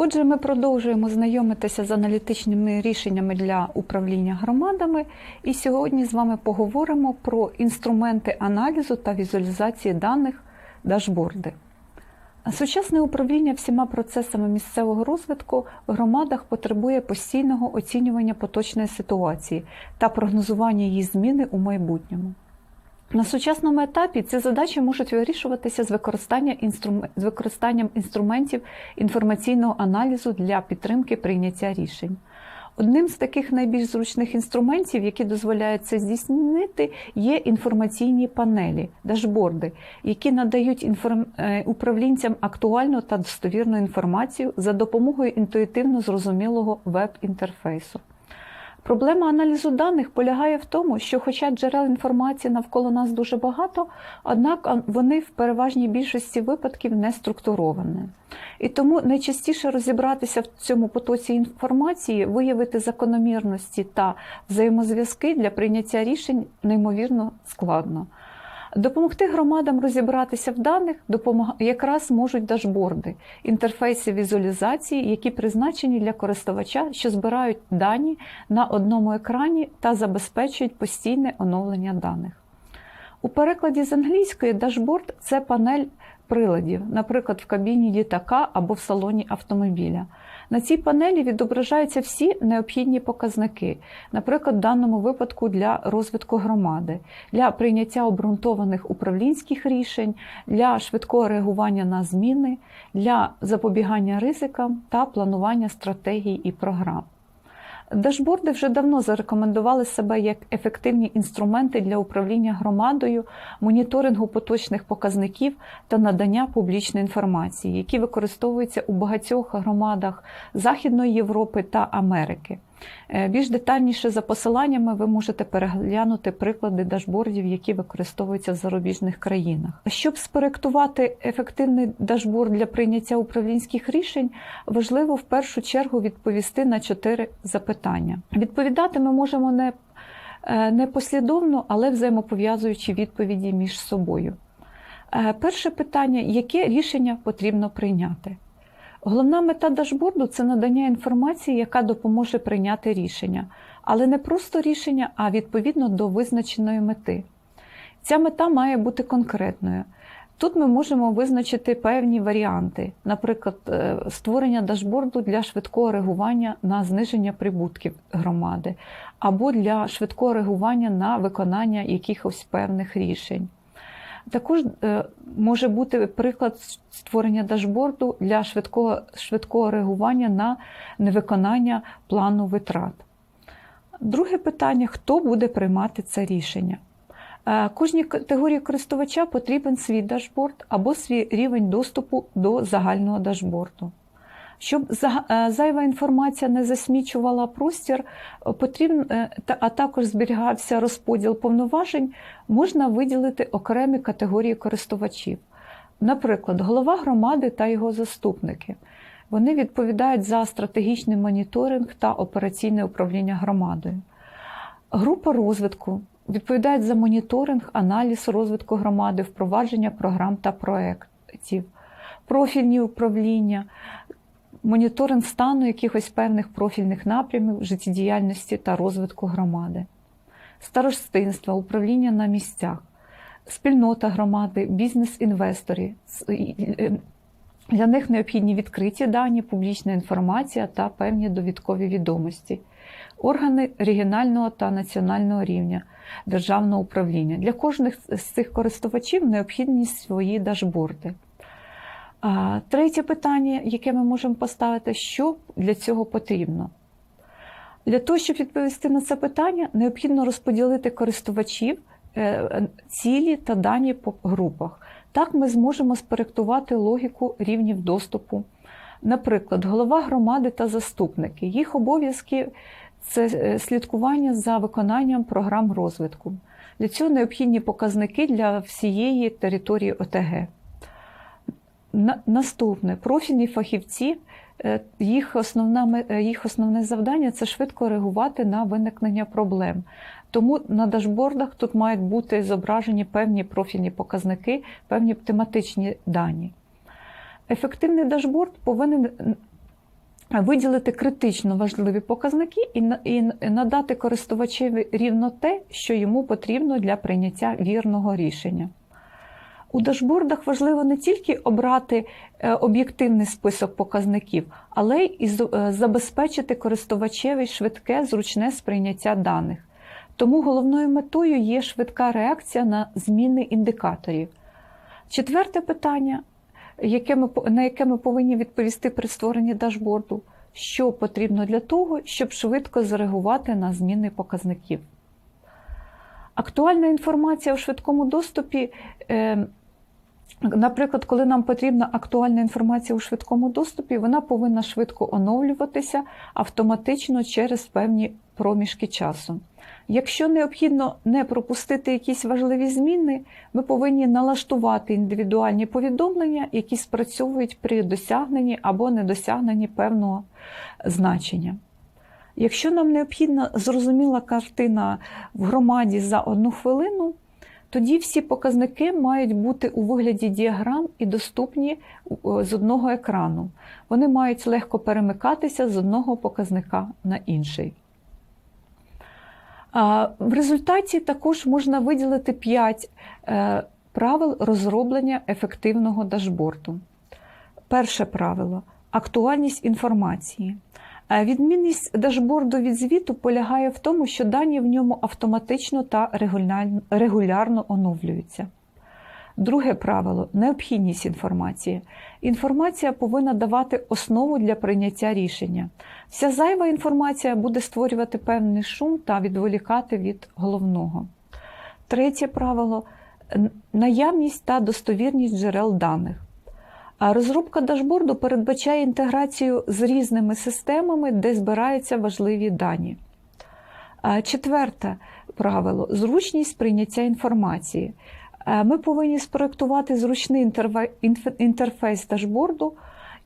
Отже, ми продовжуємо знайомитися з аналітичними рішеннями для управління громадами, і сьогодні з вами поговоримо про інструменти аналізу та візуалізації даних дашборди. Сучасне управління всіма процесами місцевого розвитку в громадах потребує постійного оцінювання поточної ситуації та прогнозування її зміни у майбутньому. На сучасному етапі ці задачі можуть вирішуватися з, використання інструм... з використанням інструментів інформаційного аналізу для підтримки прийняття рішень. Одним з таких найбільш зручних інструментів, які дозволяють це здійснити, є інформаційні панелі, дашборди, які надають інформ... е, управлінцям актуальну та достовірну інформацію за допомогою інтуїтивно зрозумілого веб-інтерфейсу. Проблема аналізу даних полягає в тому, що, хоча джерел інформації навколо нас дуже багато, однак вони в переважній більшості випадків не структуровані. І тому найчастіше розібратися в цьому потоці інформації, виявити закономірності та взаємозв'язки для прийняття рішень неймовірно складно. Допомогти громадам розібратися в даних якраз можуть дашборди, інтерфейси візуалізації, які призначені для користувача, що збирають дані на одному екрані та забезпечують постійне оновлення даних. У перекладі з англійської дашборд це панель приладів, наприклад, в кабіні літака або в салоні автомобіля. На цій панелі відображаються всі необхідні показники, наприклад, в даному випадку для розвитку громади, для прийняття обґрунтованих управлінських рішень, для швидкого реагування на зміни, для запобігання ризикам та планування стратегій і програм. Дашборди вже давно зарекомендували себе як ефективні інструменти для управління громадою, моніторингу поточних показників та надання публічної інформації, які використовуються у багатьох громадах Західної Європи та Америки. Е, Більш детальніше за посиланнями ви можете переглянути приклади дашбордів, які використовуються в зарубіжних країнах. Щоб спроектувати ефективний дашборд для прийняття управлінських рішень, важливо в першу чергу відповісти на чотири запитання. Відповідати ми можемо не, е, не послідовно, але взаємопов'язуючи відповіді між собою. Е, Перше питання: яке рішення потрібно прийняти? Головна мета дашборду це надання інформації, яка допоможе прийняти рішення, але не просто рішення, а відповідно до визначеної мети. Ця мета має бути конкретною. Тут ми можемо визначити певні варіанти, наприклад, е, створення дашборду для швидкого реагування на зниження прибутків громади, або для швидкого реагування на виконання якихось певних рішень. Також е, може бути приклад створення дашборду для швидкого, швидкого реагування на невиконання плану витрат. Друге питання: хто буде приймати це рішення? Е, Кожній категорії користувача потрібен свій дашборд або свій рівень доступу до загального дашборду. Щоб е, зайва інформація не засмічувала простір, е, потрібно, е, а також зберігався розподіл повноважень, можна виділити окремі категорії користувачів. Наприклад, голова громади та його заступники. Вони відповідають за стратегічний моніторинг та операційне управління громадою. Група розвитку відповідають за моніторинг, аналіз розвитку громади, впровадження програм та проєктів, профільні управління, моніторинг стану якихось певних профільних напрямів життєдіяльності та розвитку громади, старостинство, управління на місцях, спільнота громади, бізнес-інвестори. Для них необхідні відкриті дані, публічна інформація та певні довідкові відомості, органи регіонального та національного рівня державного управління. Для кожних з цих користувачів необхідні свої дашборди. Третє питання, яке ми можемо поставити, що для цього потрібно? Для того, щоб відповісти на це питання, необхідно розподілити користувачів, е, цілі та дані по групах. Так ми зможемо спроектувати логіку рівнів доступу. Наприклад, голова громади та заступники. Їх обов'язки це е, слідкування за виконанням програм розвитку. Для цього необхідні показники для всієї території ОТГ. На- Наступне профільні фахівці. е, Їх, основна, е, їх основне завдання це швидко реагувати на виникнення проблем. Тому на дашбордах тут мають бути зображені певні профільні показники, певні тематичні дані. Ефективний дашборд повинен виділити критично важливі показники і надати користувачеві рівно те, що йому потрібно для прийняття вірного рішення. У дашбордах важливо не тільки обрати е, об'єктивний список показників, але й е, забезпечити користувачеві швидке, зручне сприйняття даних. Тому головною метою є швидка реакція на зміни індикаторів. Четверте питання, яке ми, на яке ми повинні відповісти при створенні дашборду, що потрібно для того, щоб швидко зареагувати на зміни показників. Актуальна інформація у швидкому доступі. Наприклад, коли нам потрібна актуальна інформація у швидкому доступі, вона повинна швидко оновлюватися автоматично через певні проміжки часу. Якщо необхідно не пропустити якісь важливі зміни, ми повинні налаштувати індивідуальні повідомлення, які спрацьовують при досягненні або недосягненні певного значення. Якщо нам необхідна зрозуміла картина в громаді за одну хвилину, тоді всі показники мають бути у вигляді діаграм і доступні з одного екрану. Вони мають легко перемикатися з одного показника на інший. В результаті також можна виділити 5 правил розроблення ефективного дашборду. Перше правило актуальність інформації. Відмінність дашборду від звіту полягає в тому, що дані в ньому автоматично та регулярно оновлюються. Друге правило необхідність інформації. Інформація повинна давати основу для прийняття рішення. Вся зайва інформація буде створювати певний шум та відволікати від головного. Третє правило наявність та достовірність джерел даних. Розробка дашборду передбачає інтеграцію з різними системами, де збираються важливі дані. Четверте правило зручність прийняття інформації. Ми повинні спроектувати зручний інтерфейс дашборду,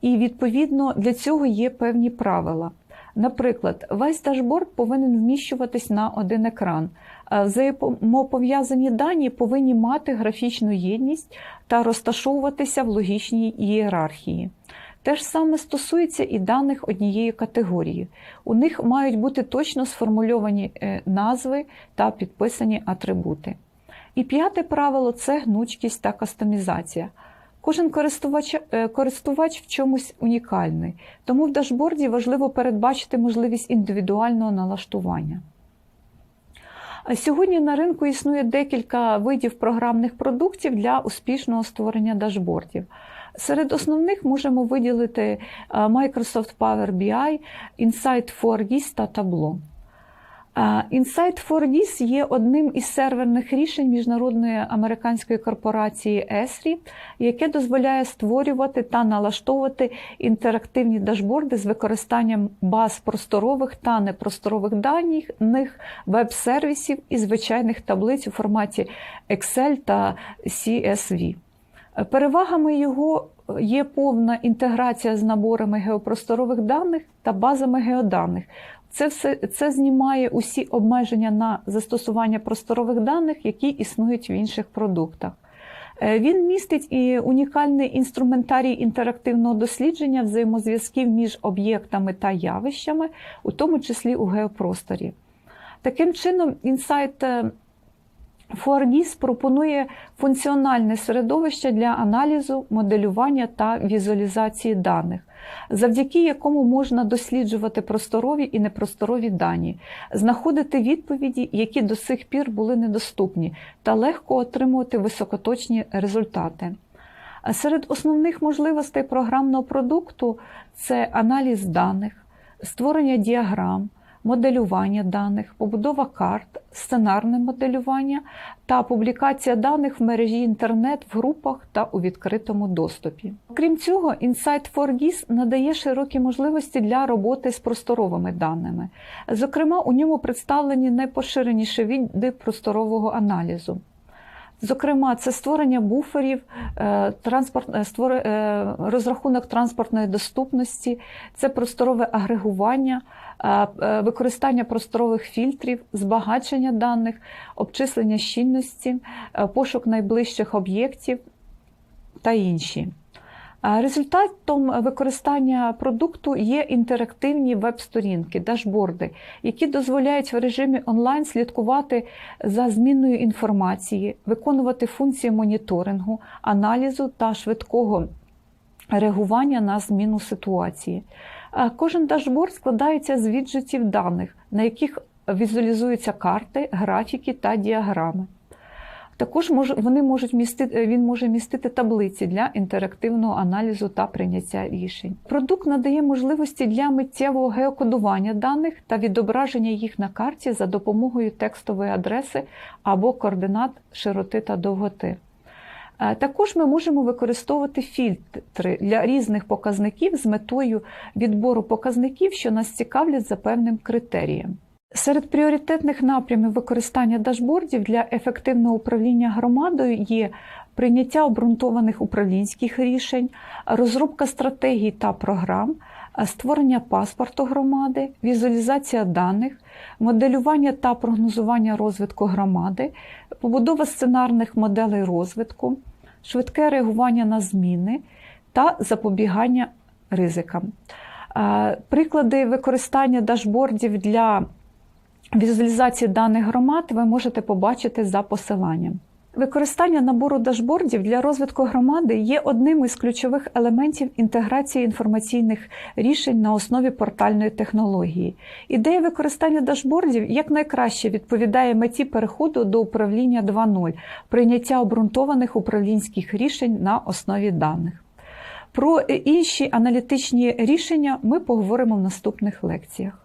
і відповідно для цього є певні правила. Наприклад, весь дашборд повинен вміщуватись на один екран. Е, Взаємопов'язані дані повинні мати графічну єдність та розташовуватися в логічній ієрархії. Те ж саме стосується і даних однієї категорії. У них мають бути точно сформульовані е, назви та підписані атрибути. І п'яте правило це гнучкість та кастомізація. Кожен користувач, е, користувач в чомусь унікальний, тому в дашборді важливо передбачити можливість індивідуального налаштування. Сьогодні на ринку існує декілька видів програмних продуктів для успішного створення дашбордів. Серед основних можемо виділити е, Microsoft Power BI, Insight 4GIS та Tableau. Insight 4GIS є одним із серверних рішень міжнародної американської корпорації ESRI, яке дозволяє створювати та налаштовувати інтерактивні дашборди з використанням баз просторових та непросторових даних, веб-сервісів і звичайних таблиць у форматі Excel та CSV. Перевагами його є повна інтеграція з наборами геопросторових даних та базами геоданих. Це все це знімає усі обмеження на застосування просторових даних, які існують в інших продуктах. Е, Він містить і унікальний інструментарій інтерактивного дослідження взаємозв'язків між об'єктами та явищами, у тому числі у геопросторі. Таким чином, Insight 4GIS пропонує функціональне середовище для аналізу, моделювання та візуалізації даних, завдяки якому можна досліджувати просторові і непросторові дані, знаходити відповіді, які до сих пір були недоступні, та легко отримувати високоточні результати. Серед основних можливостей програмного продукту це аналіз даних, створення діаграм, моделювання даних, побудова карт, сценарне моделювання та публікація даних в мережі інтернет в групах та у відкритому доступі. Крім цього, Insight 4GIS надає широкі можливості для роботи з просторовими даними. Зокрема, у ньому представлені найпоширеніші види просторового аналізу. Зокрема, це створення буферів, е, транспорт, е, створ- е, розрахунок транспортної доступності, це просторове агрегування, використання просторових фільтрів, збагачення даних, обчислення щільності, пошук найближчих об'єктів та інші. Результатом використання продукту є інтерактивні веб-сторінки, дашборди, які дозволяють в режимі онлайн слідкувати за зміною інформації, виконувати функції моніторингу, аналізу та швидкого реагування на зміну ситуації. Кожен дашборд складається з віджитів даних, на яких візуалізуються карти, графіки та діаграми. Також мож- вони можуть містити, він може містити таблиці для інтерактивного аналізу та прийняття рішень. Продукт надає можливості для миттєвого геокодування даних та відображення їх на карті за допомогою текстової адреси або координат широти та довготи. Е, Також ми можемо використовувати фільтри для різних показників з метою відбору показників, що нас цікавлять за певним критерієм. Серед пріоритетних напрямів використання дашбордів для ефективного управління громадою є прийняття обґрунтованих управлінських рішень, розробка стратегій та програм, створення паспорту громади, візуалізація даних, моделювання та прогнозування розвитку громади, побудова сценарних моделей розвитку, швидке реагування на зміни та запобігання ризикам. Е, Приклади використання дашбордів для візуалізації даних громад ви можете побачити за посиланням. Використання набору дашбордів для розвитку громади є одним із ключових елементів інтеграції інформаційних рішень на основі портальної технології. Ідея використання дашбордів якнайкраще відповідає меті переходу до управління 2.0, прийняття обґрунтованих управлінських рішень на основі даних. Про інші аналітичні рішення ми поговоримо в наступних лекціях.